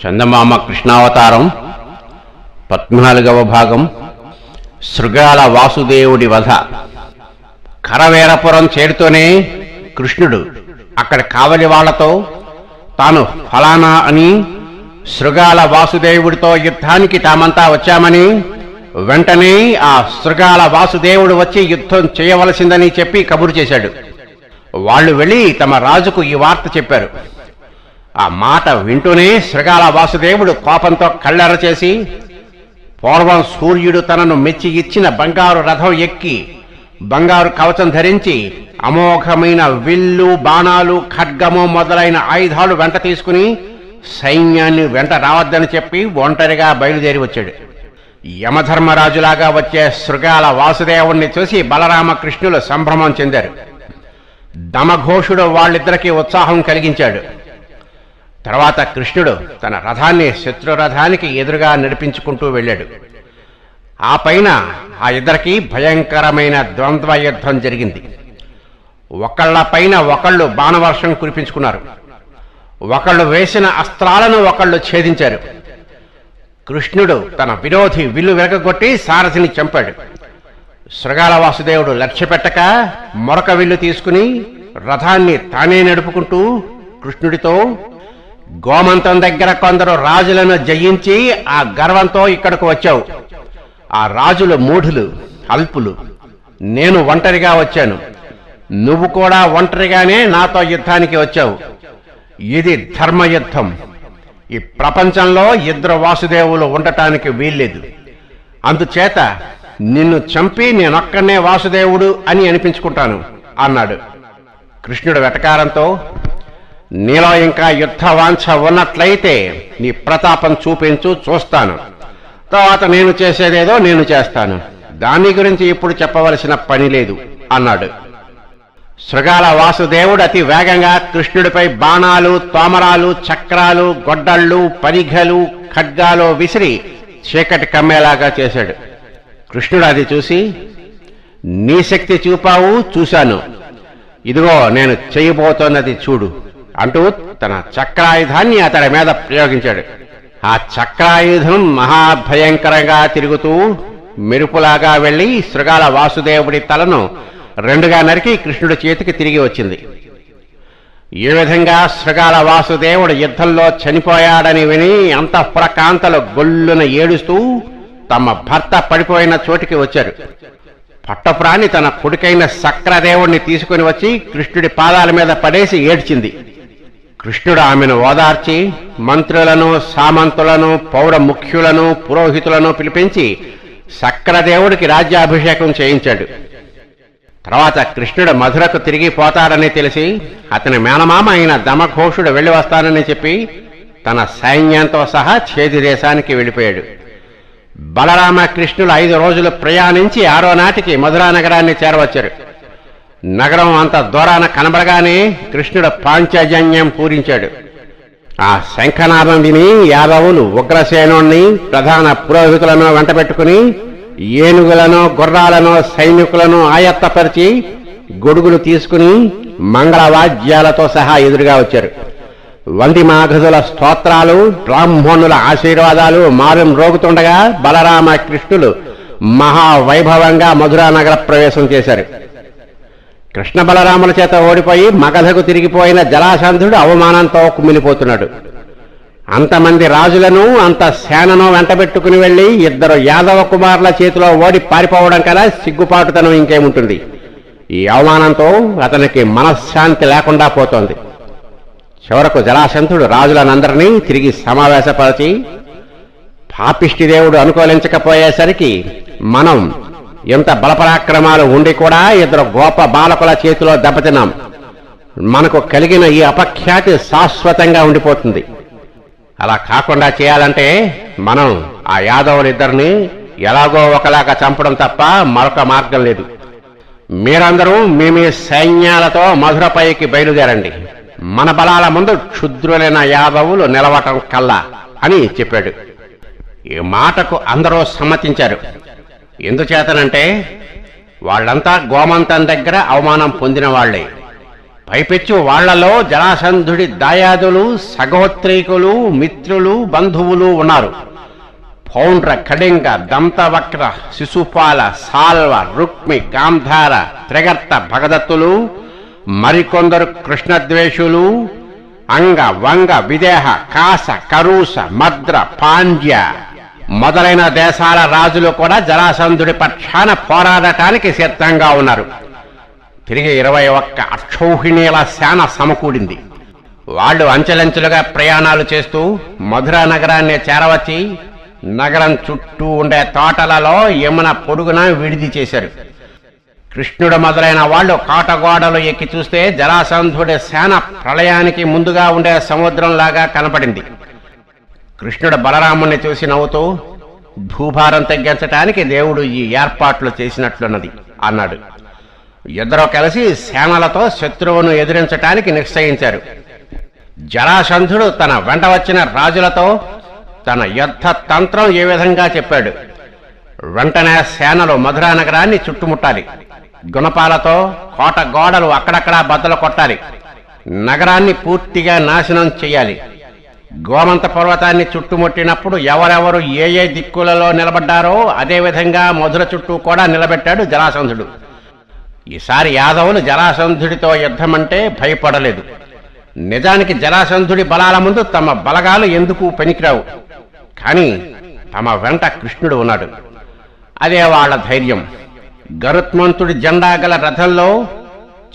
చందమామ కృష్ణావతారం పద్నాలుగవ భాగం శృగాల వాసుదేవుడి వధ. కరవేరపురం చేరుతూనే కృష్ణుడు అక్కడ కావలి వాళ్ళతో తాను ఫలానా అని శృగాల వాసుదేవుడితో యుద్ధానికి తామంతా వచ్చామని వెంటనే ఆ శృగాల వాసుదేవుడు వచ్చి యుద్ధం చేయవలసిందని చెప్పి కబురు చేశాడు. వాళ్ళు వెళ్ళి తమ రాజుకు ఈ వార్త చెప్పారు. ఆ మాట వింటూనే శృగాల వాసుదేవుడు కోపంతో కళ్ళెర చేసి పూర్వం సూర్యుడు తనను మెచ్చి ఇచ్చిన బంగారు రథం ఎక్కి బంగారు కవచం ధరించి అమోఘమైన విల్లు బాణాలు ఖడ్గము మొదలైన ఆయుధాలు వెంట తీసుకుని సైన్యాన్ని వెంట రావద్దని చెప్పి ఒంటరిగా బయలుదేరి వచ్చాడు. యమధర్మరాజులాగా వచ్చే శృగాల వాసుదేవుణ్ణి చూసి బలరామకృష్ణులు సంభ్రమం చెందారు. దమఘోషుడు వాళ్ళిద్దరికీ ఉత్సాహం కలిగించాడు. తర్వాత కృష్ణుడు తన రథాన్ని శత్రురథానికి ఎదురుగా నడిపించుకుంటూ వెళ్ళాడు. ఆ పైన ఆ ఇద్దరికి భయంకరమైన ద్వంద్వ యుద్ధం జరిగింది. ఒకళ్ళ పైన ఒకళ్ళు బాణవర్షం కురిపించుకున్నారు. ఒకళ్ళు వేసిన అస్త్రాలను ఒకళ్ళు ఛేదించారు. కృష్ణుడు తన విరోధి విల్లు వెరగొట్టి సారథిని చంపాడు. శృగాల వాసుదేవుడు లక్ష్యపెట్టక మరొక విల్లు తీసుకుని రథాన్ని తానే నడుపుకుంటూ కృష్ణుడితో గోమంతం దగ్గర కొందరు రాజులను జయించి ఆ గర్వంతో ఇక్కడకు వచ్చావు. ఆ రాజులు మూఢులు అల్పులు నేను ఒంటరిగా వచ్చాను. నువ్వు కూడా ఒంటరిగానే నాతో యుద్ధానికి వచ్చావు. ఇది ధర్మయుద్ధం. ఈ ప్రపంచంలో ఇద్దరు వాసుదేవులు ఉండటానికి వీల్లేదు. అందుచేత నిన్ను చంపి నేనొక్కనే వాసుదేవుడు అని అనిపించుకుంటాను అన్నాడు. కృష్ణుడు వెటకారంతో నీలో ఇంకా యుద్ధ వాంఛ ఉన్నట్లయితే నీ ప్రతాపం చూపించు చూస్తాను. తర్వాత నేను చేసేదేదో నేను చేస్తాను. దాని గురించి ఇప్పుడు చెప్పవలసిన పని లేదు అన్నాడు. శృగాల వాసుదేవుడు అతి వేగంగా కృష్ణుడిపై బాణాలు తోమరాలు చక్రాలు గొడ్డళ్ళు పరిఘలు ఖడ్గాలు విసిరి చీకటి కమ్మేలాగా చేశాడు. కృష్ణుడు అది చూసి నీ శక్తి చూపావు చూశాను. ఇదిగో నేను చేయబోతోన్నది చూడు. అంటూ తన చక్రాయుధాన్ని అతడి మీద ప్రయోగించాడు. ఆ చక్రాయుధం మహాభయంకరంగా తిరుగుతూ మెరుపులాగా వెళ్ళి శృగాల వాసుదేవుడి తలను రెండుగా నరికి కృష్ణుడి చేతికి తిరిగి వచ్చింది. ఈ విధంగా శృగాల వాసుదేవుడు యుద్ధంలో చనిపోయాడని విని అంతఃపుర కాంతలు గొల్లున ఏడుస్తూ తమ భర్త పడిపోయిన చోటికి వచ్చారు. పట్టపురాణి తన కొడుకైన సక్రదేవుణ్ణి తీసుకుని వచ్చి కృష్ణుడి పాదాల మీద పడేసి ఏడ్చింది. కృష్ణుడు ఆమెను ఓదార్చి మంత్రులను సామంతులను పౌర ముఖ్యులను పురోహితులను పిలిపించి సక్రదేవుడికి రాజ్యాభిషేకం చేయించాడు. తర్వాత కృష్ణుడు మధురకు తిరిగి పోతాడని తెలిసి అతని మేనమామ అయిన దమఘోషుడు వెళ్ళి వస్తానని చెప్పి తన సైన్యంతో సహా చేది దేశానికి వెళ్ళిపోయాడు. బలరామ కృష్ణులు ఐదు రోజులు ప్రయాణించి ఆరో నాటికి మధురా నగరాన్ని చేరవచ్చారు. నగరం అంత దూరాన కనబడగానే కృష్ణుడు పాంచజన్యం పూరించాడు. ఆ శంఖనాదం విని యాదవులు ఉగ్రసేనుణ్ణి ప్రధాన పురోహితులను వెంటబెట్టుకుని ఏనుగులను గుర్రాలను సైనికులను ఆయత్తపరిచి గొడుగులు తీసుకుని మంగళవాద్యాలతో సహా ఎదురుగా వచ్చారు. వంది మాఘజుల స్తోత్రాలు బ్రాహ్మణుల ఆశీర్వాదాలు మారం రోగుతుండగా బలరామ కృష్ణులు మహావైభవంగా మధురా నగర ప్రవేశం చేశారు. కృష్ణ బలరాముల చేత ఓడిపోయి మగధకు తిరిగిపోయిన జలాసంధుడు అవమానంతో కుమిలిపోతున్నాడు అంతమంది రాజులను అంత సేనను వెంటబెట్టుకుని వెళ్ళి ఇద్దరు యాదవ కుమారుల చేతిలో ఓడి పారిపోవడం కదా సిగ్గుపాటుతనం ఇంకేముంటుంది. ఈ అవమానంతో అతనికి మనశ్శాంతి లేకుండా పోతోంది. చివరకు జలాశంతుడు రాజులనందరినీ తిరిగి సమావేశపరిచి పాపిష్టి దేవుడు అనుకూలించకపోయేసరికి మనం ఇంత బలపరాక్రమాలు ఉండి కూడా ఇద్దరు గోప బాలకుల చేతిలో దెబ్బతిన్నాం. మనకు కలిగిన ఈ అపఖ్యాతి శాశ్వతంగా ఉండిపోతుంది. అలా కాకుండా చేయాలంటే మనం ఆ యాదవులిద్దరిని ఎలాగో ఒకలాగా చంపడం తప్ప మరొక మార్గం లేదు. మీరందరూ మీ మీ సైన్యాలతో మధురపైకి బయలుదేరండి. మన బలాల ముందు క్షుద్రులైన యాదవులు నిలవటం కల్లా అని చెప్పాడు. ఈ మాటకు అందరూ సమ్మతించారు. ఎందుచేతనంటే వాళ్ళంతా గోమంతం దగ్గర అవమానం పొందిన వాళ్ళే పైపెచ్చు వాళ్ళలో జరాసంధుడి దాయాదులు సగోత్రీకులు మిత్రులు బంధువులు ఉన్నారు. పౌండ్ర కళింగ దంతవక్ర శిశుపాల సాల్వ రుక్మి గాంధార త్రిగర్త భగదత్తులు మరికొందరు కృష్ణద్వేషులు అంగ వంగ విదేహ కాస కరూస మద్ర పాండ్య మొదలైన దేశాల రాజులు కూడా జరాసంధుడి పక్షాన పోరాడటానికి సిద్ధంగా ఉన్నారు. తిరిగి ఇరవై ఒక్క అక్షౌహిణీల శాన సమకూడింది. వాళ్ళు అంచెలంచెలుగా ప్రయాణాలు చేస్తూ మధురా నగరాన్ని చేరవచ్చి నగరం చుట్టూ ఉండే తోటలలో యమున పొడుగున విడిది చేశారు. కృష్ణుడు మొదలైన వాళ్ళు కాటగోడలు ఎక్కి చూస్తే జరాసంధుడి శాన ప్రళయానికి ముందుగా ఉండే సముద్రంలాగా కనపడింది. కృష్ణుడు బలరాముణ్ణి చూసి నవ్వుతూ భూభారం తగ్గించటానికి దేవుడు ఈ ఏర్పాట్లు చేసినట్లున్నది అన్నాడు. ఇద్దరు కలిసి సేనలతో శత్రువును ఎదిరించటానికి నిశ్చయించారు. జరాసంధుడు తన వెంట వచ్చిన రాజులతో తన యుద్ధ తంత్రం ఏ విధంగా చెప్పాడు. వెంటనే సేనలు మధురా నగరాన్ని చుట్టుముట్టాలి. గుణపాలతో కోట గోడలు అక్కడక్కడా బద్దలు కొట్టాలి. నగరాన్ని పూర్తిగా నాశనం చేయాలి. గోమంత పర్వతాన్ని చుట్టుముట్టినప్పుడు ఎవరెవరు ఏ ఏ దిక్కులలో నిలబడ్డారో అదేవిధంగా మధుర చుట్టూ కూడా నిలబెట్టాడు జరాసంధుడు. ఈసారి యాదవులు జరాసంధుడితో యుద్ధమంటే భయపడలేదు. నిజానికి జరాసంధుడి బలాల ముందు తమ బలగాలు ఎందుకు పనికిరావు? కానీ తమ వెంట కృష్ణుడు ఉన్నాడు. అదే వాళ్ళ ధైర్యం. గరుత్మంతుడి జెండా గల రథంలో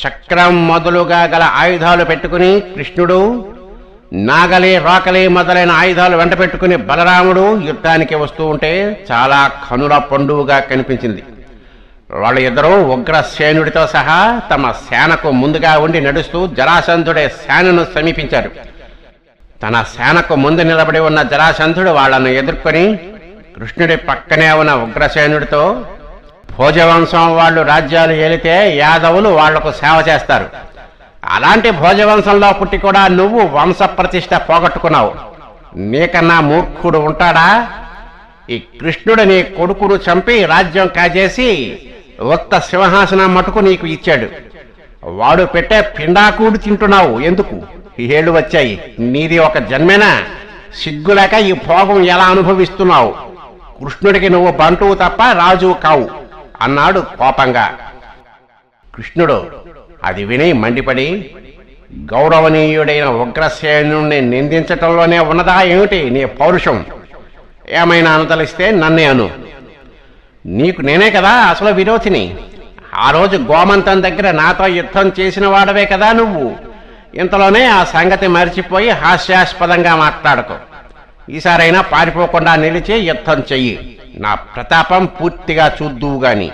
చక్రం మొదలుగా గల ఆయుధాలు పెట్టుకుని కృష్ణుడు నాగలి రోకలి మొదలైన ఆయుధాలు వెంటపెట్టుకుని బలరాముడు యుద్ధానికి వస్తూ ఉంటే చాలా కనుల పండువుగా కనిపించింది. వాళ్ళ ఇద్దరూ ఉగ్రసేనుడితో సహా తమ సేనకు ముందుగా ఉండి నడుస్తూ జరాసంధుడే సేనను సమీపించారు. తన సేనకు ముందు నిలబడి ఉన్న జరాసంధుడు వాళ్ళను ఎదుర్కొని కృష్ణుడి పక్కనే ఉన్న ఉగ్రసేనుడితో భోజవంశం వాళ్ళు రాజ్యాలు ఏలితే యాదవులు వాళ్ళకు సేవ చేస్తారు. అలాంటి భోజవంశంలో పుట్టి కూడా నువ్వు వంశ ప్రతిష్ట పోగొట్టుకున్నావు. నీకన్నా మూర్ఖుడు ఉంటాడా? ఈ కృష్ణుడు నీ కొడుకును చంపి రాజ్యం కాజేసి ఉత్త సింహాసనం మటుకు నీకు ఇచ్చాడు. వాడు పెట్టే పిండాకూడు తింటున్నావు. ఎందుకు? ఏళ్ళు వచ్చాయి. నీది ఒక జన్మేనా? సిగ్గులేక ఈ భోగం ఎలా అనుభవిస్తున్నావు? కృష్ణుడికి నువ్వు బంటువు తప్ప రాజువు కావు. అన్నాడు కోపంగా. కృష్ణుడు అది విని మండిపడి గౌరవనీయుడైన ఉగ్రసేనుణ్ణి నిందించటంలోనే ఉన్నదా ఏమిటి నీ పౌరుషం? ఏమైనా అనుతలిస్తే నన్నే అను. నీకు నేనే కదా అసలు విరోధిని. ఆ రోజు గోమంతం దగ్గర నాతో యుద్ధం చేసిన వాడవే కదా నువ్వు. ఇంతలోనే ఆ సంగతి మర్చిపోయి హాస్యాస్పదంగా మాట్లాడకు. ఈసారైనా పారిపోకుండా నిలిచి యుద్ధం చెయ్యి. నా ప్రతాపం పూర్తిగా చూద్దువు గాని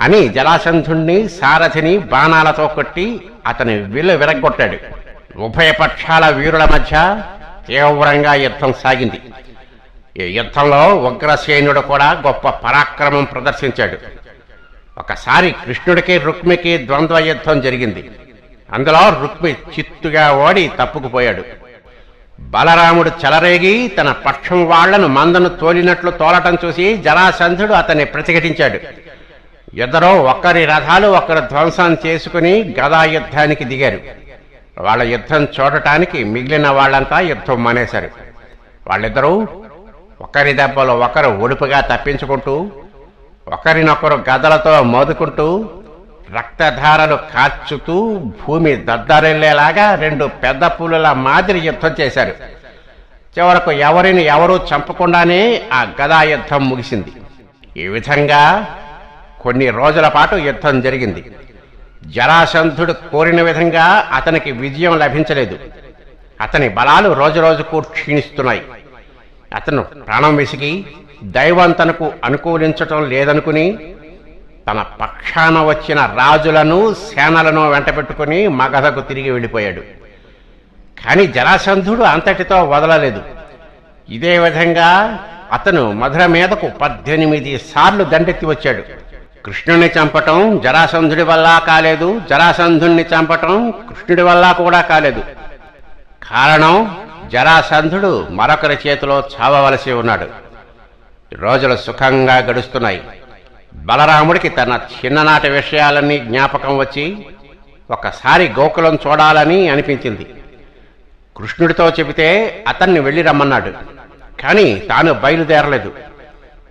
అని జలాసంధుణ్ణి సారథిని బాణాలతో కొట్టి అతని విల్లు విరగొట్టాడు ఉభయ పక్షాల వీరుల మధ్య తీవ్రంగా యుద్ధం సాగింది. ఈ యుద్ధంలో ఉగ్రసేనుడు కూడా గొప్ప పరాక్రమం ప్రదర్శించాడు. ఒకసారి కృష్ణుడికి రుక్మికి ద్వంద్వ యుద్ధం జరిగింది. అందులో రుక్మి చిత్తుగా ఓడి తప్పుకుపోయాడు. బలరాముడు చెలరేగి తన పక్షం వాళ్ళను మందను తోలినట్లు తోలటం చూసి జరాసంధుడు అతన్ని ప్రతిఘటించాడు. ఇద్దరూ ఒకరి రథాలు ఒకరు ధ్వంసం చేసుకుని గదా యుద్ధానికి దిగారు. వాళ్ళ యుద్ధం చూడటానికి మిగిలిన వాళ్ళంతా యుద్ధం మానేశారు. వాళ్ళిద్దరూ ఒకరి దెబ్బలు ఒకరు ఒడుపుగా తప్పించుకుంటూ ఒకరినొకరు గదలతో మోదుకుంటూ రక్తధారలు కార్చుతూ భూమి దద్దరిల్లేలాగా రెండు పెద్ద పులుల మాదిరి యుద్ధం చేశారు. చివరకు ఎవరిని ఎవరూ చంపకుండానే ఆ గదా యుద్ధం ముగిసింది. ఈ విధంగా కొన్ని రోజుల పాటు యుద్ధం జరిగింది. జరాసంధుడు కోరిన విధంగా అతనికి విజయం లభించలేదు. అతని బలాలు రోజురోజుకు క్షీణిస్తున్నాయి. అతను ప్రాణం విసిగి దైవం తనకు అనుకూలించటం లేదనుకుని తన పక్షాన వచ్చిన రాజులను సేనలను వెంటబెట్టుకుని మగధకు తిరిగి వెళ్ళిపోయాడు. కానీ జరాసంధుడు అంతటితో వదలలేదు. ఇదే విధంగా అతను మధుర మీదకు పద్దెనిమిది సార్లు దండెత్తి వచ్చాడు. కృష్ణుని చంపటం జరాసంధుడి వల్ల కాలేదు జరాసంధుణ్ణి చంపటం కృష్ణుడి వల్ల కూడా కాలేదు. కారణం జరాసంధుడు మరొకరి చేతిలో చావవలసి ఉన్నాడు. రోజులు సుఖంగా గడుస్తున్నాయి. బలరాముడికి తన చిన్ననాటి విషయాలన్నీ జ్ఞాపకం వచ్చి ఒకసారి గోకులం చూడాలని అనిపించింది. కృష్ణుడితో చెబితే అతన్ని వెళ్ళి రమ్మన్నాడు కానీ తాను బయలుదేరలేదు.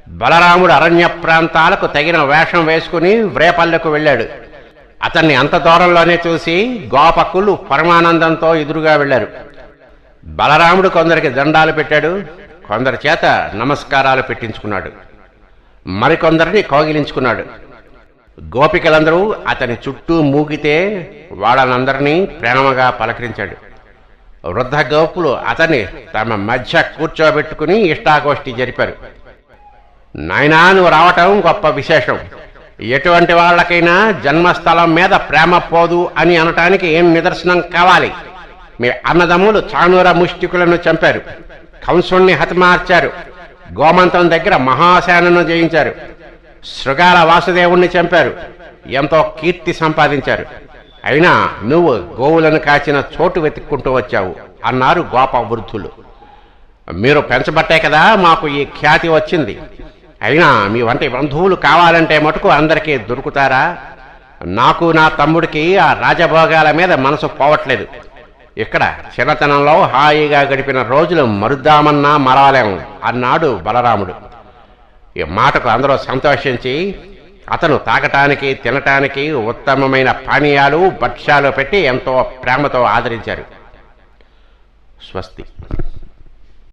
బలరాముడు అరణ్య ప్రాంతాలకు తగిన వేషం వేసుకుని వ్రేపల్లెకు వెళ్ళాడు. అతన్ని అంత దూరంలోనే చూసి గోపకులు పరమానందంతో ఎదురుగా వెళ్ళారు. బలరాముడు కొందరికి దండాలు పెట్టాడు. కొందరి చేత నమస్కారాలు పెట్టించుకున్నాడు. మరికొందరిని కోగిలించుకున్నాడు. గోపికలందరూ అతని చుట్టూ మూగితే వాళ్ళనందరినీ ప్రేమగా పలకరించాడు. వృద్ధ గోపులు అతన్ని తమ మధ్య కూర్చోబెట్టుకుని ఇష్టాగోష్ఠి జరిపారు. నాయనా నువ్వు రావటం గొప్ప విశేషం. ఎటువంటి వాళ్ళకైనా జన్మస్థలం మీద ప్రేమ పోదు అని అనటానికి ఏం నిదర్శనం కావాలి? మీ అన్నదమ్ములు చానూర ముష్టికులను చంపారు. కంసుణ్ణి హతమార్చారు. గోమంతం దగ్గర మహాసేనను జయించారు. శృగాల వాసుదేవుణ్ణి చంపారు. ఎంతో కీర్తి సంపాదించారు. అయినా నువ్వు గోవులను కాచిన చోటు వెతుక్కుంటూ వచ్చావు అన్నారు గోప వృద్ధులు మీరు పెంచబట్టే కదా మాకు ఈ ఖ్యాతి వచ్చింది. అయినా మీ వంటి బంధువులు కావాలంటే మటుకు అందరికీ దొరుకుతారా? నాకు నా తమ్ముడికి ఆ రాజభోగాల మీద మనసు పోవట్లేదు. ఇక్కడ చిన్నతనంలో హాయిగా గడిపిన రోజులు మరుద్దామన్నా మరాలేము అన్నాడు బలరాముడు. ఈ మాటకు అందరూ సంతోషించి అతను తాగటానికి తినటానికి ఉత్తమమైన పానీయాలు భక్ష్యాలు పెట్టి ఎంతో ప్రేమతో ఆదరించారు. స్వస్తి.